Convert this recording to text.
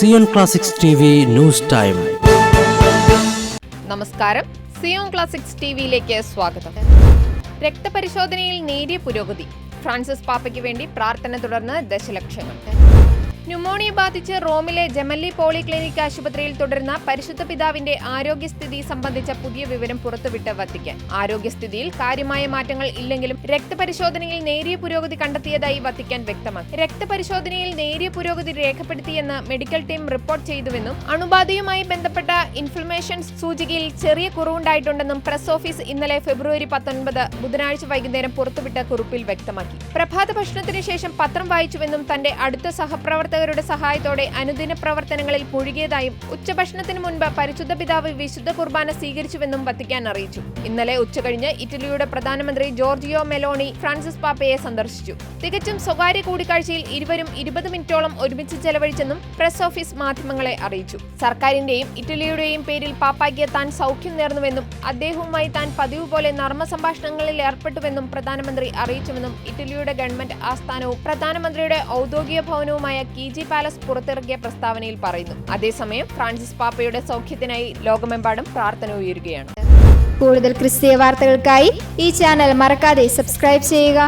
Zion classics T V news time. നമസ്കാരം. Zion classics ടിവിയിലേക്ക് സ്വാഗതം. രക്തപരിശോധനയിൽ നേരിയ പുരോഗതി. ഫ്രാൻസിസ് പാപ്പയ്ക്ക് വേണ്ടി പ്രാർത്ഥന തുടർന്ന് ദശലക്ഷങ്ങൾ. ന്യൂമോണിയ ബാധിച്ച് റോമിലെ ജമല്ലി പോളിക്ലിനിക് ആശുപത്രിയിൽ തുടരുന്ന പരിശുദ്ധ പിതാവിന്റെ ആരോഗ്യസ്ഥിതി സംബന്ധിച്ച പുതിയ വിവരം പുറത്തുവിട്ട വത്തിക്കാൻ. ആരോഗ്യസ്ഥിതിയിൽ കാര്യമായ മാറ്റങ്ങൾ ഇല്ലെങ്കിലും രക്തപരിശോധനയിൽ നേരിയ പുരോഗതി കണ്ടെത്തിയതായി വത്തിക്കാൻ വ്യക്തമാക്കി. രക്തപരിശോധനയിൽ നേരിയ പുരോഗതി രേഖപ്പെടുത്തിയെന്ന് മെഡിക്കൽ ടീം റിപ്പോർട്ട് ചെയ്തുവെന്നും അണുബാധയുമായി ബന്ധപ്പെട്ട ഇൻഫ്ലമേഷൻ സൂചികയിൽ ചെറിയ കുറവുണ്ടായിട്ടുണ്ടെന്നും പ്രസ് ഓഫീസ് ഇന്നലെ ഫെബ്രുവരി പത്തൊൻപത് ബുധനാഴ്ച വൈകുന്നേരം പുറത്തുവിട്ട കുറിപ്പിൽ വ്യക്തമാക്കി. പ്രഭാത ഭക്ഷണത്തിന് ശേഷം പത്രം വായിച്ചുവെന്നും തന്റെ അടുത്ത സഹപ്രവർത്തകരുടെ സഹായത്തോടെ അനുദിന പ്രവർത്തനങ്ങളിൽ മുഴുകിയതായും ഉച്ചഭക്ഷണത്തിന് മുൻപ് പരിശുദ്ധ പിതാവ് വിശുദ്ധ കുർബാന സ്വീകരിച്ചുവെന്നും വത്തിക്കാൻ അറിയിച്ചു. ഇന്നലെ ഉച്ചകഴിഞ്ഞ് ഇറ്റലിയുടെ പ്രധാനമന്ത്രി ജോർജിയോ മെലോണി ഫ്രാൻസിസ് പാപ്പയെ സന്ദർശിച്ചു. തികച്ചും സ്വകാര്യ കൂടിക്കാഴ്ചയിൽ ഇരുവരും ഇരുപത് മിനിറ്റോളം ഒരുമിച്ച് ചെലവഴിച്ചെന്നും പ്രസ് ഓഫീസ് മാധ്യമങ്ങളെ അറിയിച്ചു. സർക്കാരിന്റെയും ഇറ്റലിയുടെയും പേരിൽ പാപ്പായ്ക്ക് താൻ സൗഖ്യം നേർന്നുവെന്നും അദ്ദേഹവുമായി താൻ പതിവ് പോലെ നർമ്മ സംഭാഷണങ്ങളിൽ ഏർപ്പെട്ടുവെന്നും പ്രധാനമന്ത്രി അറിയിച്ചുവെന്നും ഇറ്റലിയുടെ ഗവൺമെന്റ് ആസ്ഥാനവും പ്രധാനമന്ത്രിയുടെ ഔദ്യോഗിക ഭവനവുമായ കീജി പാലസ് പുറത്തിറക്കിയ പ്രസ്താവനയിൽ പറയുന്നു. അതേസമയം ഫ്രാൻസിസ് പാപ്പയുടെ സൗഖ്യത്തിനായി ലോകമെമ്പാടും പ്രാർത്ഥന ഉയരുകയാണ്. കൂടുതൽ ക്രിസ്തീയ വാർത്തകൾക്കായി ഈ ചാനൽ മറക്കാതെ സബ്സ്ക്രൈബ് ചെയ്യുക.